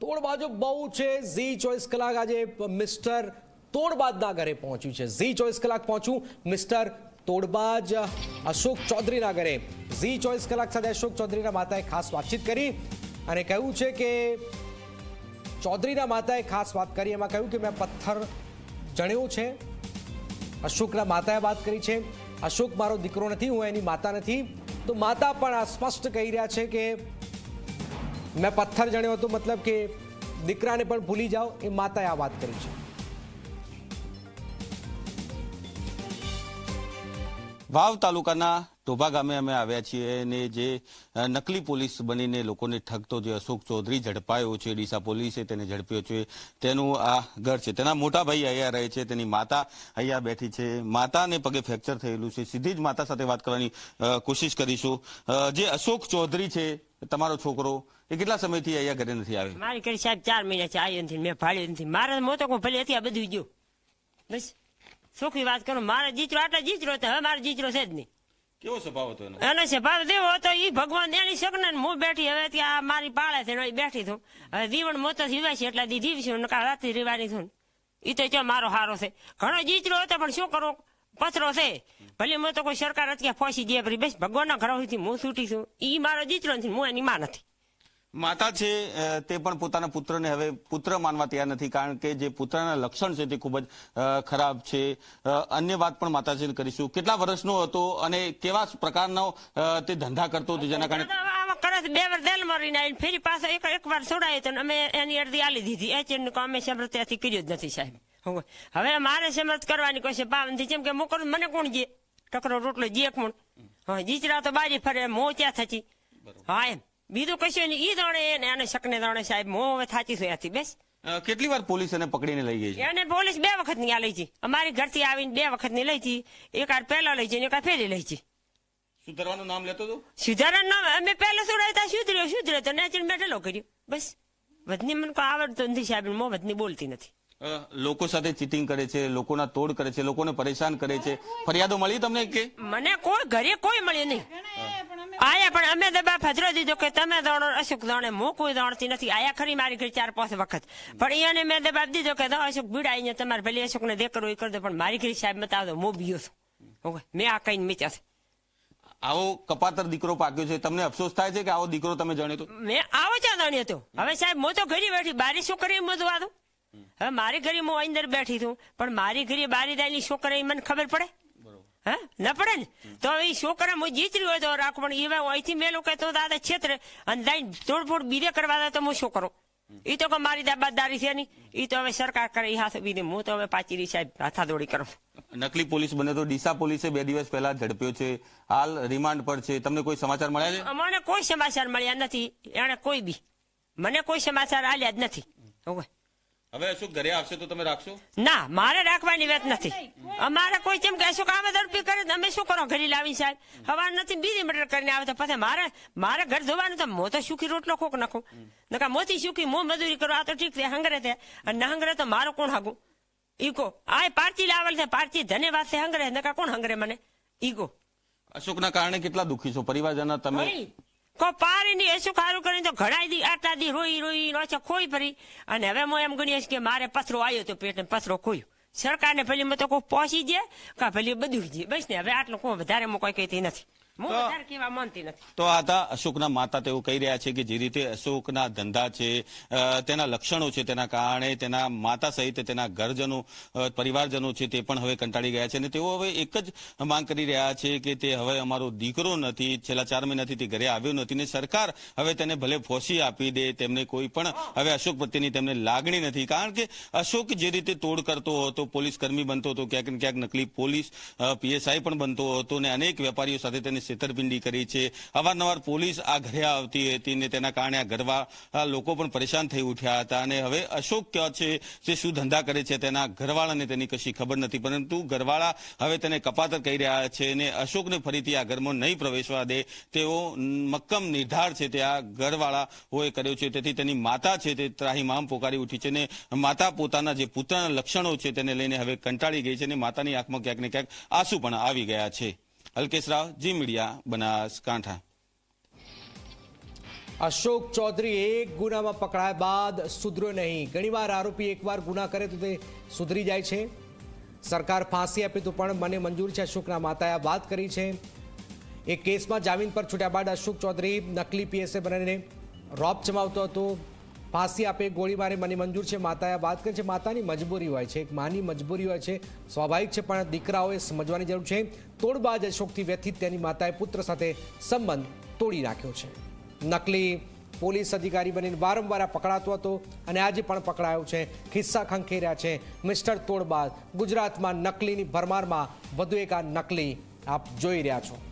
તોડબાજો બહુ છે. ઝી ચોવીસ કલાક આજે મિસ્ટર તોડબાજના ઘરે પહોંચ્યું છે. ઝી ચોવીસ કલાક પહોંચ્યું મિસ્ટર તોડબાજ અશોક ચૌધરીના ઘરે. ઝી ચોવીસ કલાક સાથે અશોક ચૌધરીના માતાએ ખાસ વાતચીત કરી અને કહ્યું છે કે ચૌધરીના માતાએ ખાસ વાત કરી. એમાં કહ્યું કે મેં પથ્થર જણ્યો છે. અશોકના માતાએ વાત કરી છે. અશોક મારો દીકરો નથી, હું એની માતા નથી. તો માતા પણ આ સ્પષ્ટ કહી રહ્યા છે કે મેં પથ્થર જણ્યો હતો, મતલબ કે દીકરાને પણ ભૂલી જાઓ, એ માતાએ આ વાત કરી છે. વાવ તાલુકાના ટોભા ગામે અમે આવ્યા છીએ અને જે નકલી પોલીસ બનીને લોકોને ઠગતો જે અશોક ચૌધરી ઝડપાયો છે, ડીસા પોલીસે તેને ઝડપ્યો છે, તેનું આ ઘર છે. તેના મોટા ભાઈ અહીંયા રહે છે, તેની માતા અહીંયા બેઠી છે. માતાને પગે ફ્રેક્ચર થયેલું છે. સીધી જ માતા સાથે વાત કરવાની કોશિશ કરીશું. જે અશોક ચૌધરી છે તમારો છોકરો એ કેટલા સમયથી અહીંયા ઘરે નથી આવ્યો? મારી ઘરે સાહેબ ચાર મહિના છે આવ્યો નથી મેં ભાડ્યો નથી. મારે મોતો કોઈ ભલે હતી આ બધું ગયું બસ. સુખી વાત કરો મારે જીચરો આટલા જીચરો હતો હવે મારો જીચરો છે જ નહીં. કેવો સ્વભાવ હતો એનો? એનો છે ભાવ દેવો હતો એ ભગવાન એની શકને ને હું બેઠી હવે ત્યાં મારી પાળે છે ને બેઠી છું. હવે દીવણ મોતો જીવાય છે એટલે દી જીવશું નકા રાત્રિ રીવાની છું એ તો ચો મારો હારો છે. ઘણો જીચરો હતો પણ શું કરું? પથરો છે. ભલે મેં તો કોઈ સરકાર અત્યારે ફોસી દે પરી બસ ભગવાનના ઘર હું છૂટી છું. ઈ મારો દીકરો નથી હું એની માં નથી. માતા છે તે પણ પોતાના પુત્રને હવે પુત્ર માનવા તૈયાર નથી કારણ કે જે પુત્રના લક્ષણ છે તે ખૂબ જ ખરાબ છે. અન્ય વાત પણ માતાજીને કરીશું. કેટલા વર્ષનો હતો અને કેવા પ્રકારનો તે ધંધા કરતો હતો જેના કારણે આમાં કરે છે, બે વાર દેલ મારીને આવીને ફેરી પાછો એક એક વાર છોડાયો તો અમે એની અરજી આલી દીધી. એ ચીજનું કામ અમે સમરત ત્યાંથી કર્યું જ નથી સાહેબ. હવે મારે સમરત કરવાની કોઈ છે ભાવ કેમ કે કરું મને કોણ જે ટકરો રોટલો જે કોણ હા જીચરા તો બારી ફરે મો ત્યાં થતી હા એમ. બીજું કશું નહીં. ઈ જાણે ને આને શકને જાણે સાહેબ મો હવે થાચી છું ત્યાંથી બેસ. કેટલી વાર પોલીસ એને પકડીને લઈ ગઈ છે? એને પોલીસ બે વખતની આ લઈ છે અમારી ઘરથી આવીને બે વખતની લઈ હતી એક વાર પહેલા લઈ છે ને એક વાર ફેરી લઈ છે સુધારવાનું નામ લેતો હતો? સુધારવાનું નામ અમે પહેલા સુધારતા સુધર્યો સુધર્યો તો નેચર મેટેલો કર્યો. બસ. વધની મને કોઈ આવડતો નથી સાહેબ મો વધની બોલતી નથી. લોકો સાથે ચીટિંગ કરે છે લોકોના તોડ કરે છે લોકોને પરેશાન કરે છે. ફરિયાદો મળી તમને કે? મને કોઈ ઘરે કોઈ મળી નહીં. આયા પણ અમે દબા ફજરો દીધો કે તમે દોડો અશોક દોડે મો કોઈ દોડતી નથી. આયા ખરી મારી ઘરે ચાર પાંચ વખત. પણ અહીંયાને મેં દબાબ દીધો કે દો અશોક ભીડા અહીંયા તમારે ભલે અશોકને ને કરો એ કરી દો પણ મારી ઘરે સાહેબ મત આવતો મો બીયો છું. મેં આ કઈ મીચ્યા છે. આવો કપાતર દીકરો પાક્યો છે. તમને અફસોસ થાય છે કે આવો દીકરો તમે જાણ્યો તો? મેં આવો ચા જાણ્યો હતો. હવે સાહેબ મો તો ઘરે બેઠી બારી શું કરી મધવા દઉં હવે મારી ઘરે હું અંદર બેઠી છું. પણ મારી ઘરે બારી દાયની છોકરા મને ખબર પડે? હે? ન પડે ને? તો એ છોકરા હું જીતરી હોય તો રાખું પણ એવા અહીંથી મેં કે તો દાદા છેતરે. અને દાઈ તોડફોડ બીજે કરવા દે તો હું શું કરું? એ તો કે મારી દાબાદારી છે નહીં. એ તો હવે સરકાર કરે એ હાથ બીજે. હું તો હવે પાછી રહી સાહેબ હાથાદોડી કરું. નકલી પોલીસ બને તો ડીસા પોલીસે બે દિવસ પહેલા ઝડપ્યો છે. હાલ રિમાન્ડ પર છે. તમને કોઈ સમાચાર મળ્યા છે? અમને કોઈ સમાચાર મળ્યા નથી. એને કોઈ બી. મને કોઈ સમાચાર આલ્યા જ નથી. હવે અશોક ઘરે આવશે તો તમે રાખશો? ના મારે રાખવાની વાત નથી. અમારે કોઈ જેમ કે કામ ઝડપી કરે અમે શું કરો? ઘરે લાવી સાહેબ હવાર નથી બીજી મટર કરીને આવે તો પછી મારે મારે ઘર ધોવાનું તો મો તો સુખી રોટલો ખોક નાખો. નકા મોતી સુખી મો મજૂરી કરો આ તો ઠીક છે હંગરે છે. અને ના હંગરે તો મારો કોણ હાગું? ઈકો આ પારચી લાવેલ છે પારચી ધન્યવાદ છે હંગરે નકા કોણ હંગરે મને? ઈકો અશોકના કારણે કેટલા દુઃખી છો? પરિવારજનો તમે કો પારી ની એસું ખારું કરીને તો ઘડાઈ દી, આટલા દી રોઈ રોઈ નોચા ખોઈ ભરી અને હવે હું એમ ગણીશ કે મારે પથરો આવ્યો તો પેટ પથરો ખોયું. સરકારને ભલી તો કોઈ પહોંચી જાય કા ભલે બધું જ બસ ને, હવે આટલું કોઈ વધારે હું કોઈ કહેતી નથી. તો- તો આ હતા અશોકના માતા તેઓ કહી રહ્યા છે કે જે રીતે અશોકના ધંધા છે તેના લક્ષણો છે તેના કારણે તેના માતા સહિત તેના ઘરજનો પરિવારજનો છે તે પણ હવે કંટાળી ગયા છે અને તેઓ હવે એક જ માંગ કરી રહ્યા છે કે તે હવે અમારો દીકરો નથી છેલ્લા ચાર મહિનાથી તે ઘરે આવ્યો નથી ને સરકાર હવે તેને ભલે ફોસી આપી દે તેમને કોઈ પણ હવે અશોક પ્રત્યેની તેમને લાગણી નથી. કારણ કે અશોક જે રીતે તોડ કરતો હતો પોલીસ કર્મી બનતો હતો ક્યાંક ને ક્યાંક નકલી પોલીસ પીએસઆઈ પણ બનતો હતો ને અનેક વેપારીઓ સાથે તેને છેતરપિંડી કરી છે. અવારનવાર પોલીસ આ ઘરે આવતી હતી ને તેના કારણે આ ઘરવા લોકો પણ પરેશાન થઈ ઉઠ્યા હતા. અને હવે અશોક ક્યાં છે, જે શું ધંધા કરે છે તેના ઘરવાળાને તેની કશી ખબર નથી. પરંતુ ઘરવાળા હવે તેને કપાતર કહી રહ્યા છે અને અશોકને ફરીથી આ ઘરમાં નહીં પ્રવેશવા દે. તેવો મક્કમ નિર્ધાર છે તે આ ઘરવાળાઓએ કર્યો છે. તેથી તેની માતા છે તે ત્રાહીમામ પોકારી ઉઠી છે અને માતા પોતાના જે પુત્રના લક્ષણો છે તેને લઈને હવે કંટાળી ગઈ છે અને માતાની આંખમાં ક્યાંક ને ક્યાંક આંસુ પણ આવી ગયા છે. અલ્કેશ રાવ, જી મીડિયા બનાસકાંઠા અશોક ચૌધરી એક ગુનામાં પકડાયા બાદ સુધર્યો નહીં. ઘણીવાર આરોપી એકવાર ગુના કરે તો તે સુધરી જાય છે. સરકાર ફાંસી આપી તો પણ મને મંજૂર છે. અશોકના માતાએ વાત કરી છે. એ કેસમાં જામીન પર છૂટ્યા બાદ અશોક ચૌધરી નકલી પીએસએ બનીને રોપ જમાવતો હતો. ફાંસી આપે, ગોળીબારે મને મંજૂર છે, માતાએ વાત કરી છે. માતાની મજબૂરી હોય છે, એક માની મજબૂરી હોય છે. સ્વાભાવિક છે, પણ દીકરાઓએ સમજવાની જરૂર છે. તોડબાજ અશોકથી વ્યથિત તેની માતાએ પુત્ર સાથે સંબંધ તોડી નાખ્યો છે. નકલી પોલીસ અધિકારી બનીને વારંવાર પકડાતો હતો અને આજે પણ પકડાયો છે. ખિસ્સા ખંખેર્યા છે. મિસ્ટર તોડબાજ, ગુજરાતમાં નકલીની ભરમારમાં વધુ એક આ નકલી આપ જોઈ રહ્યા છો.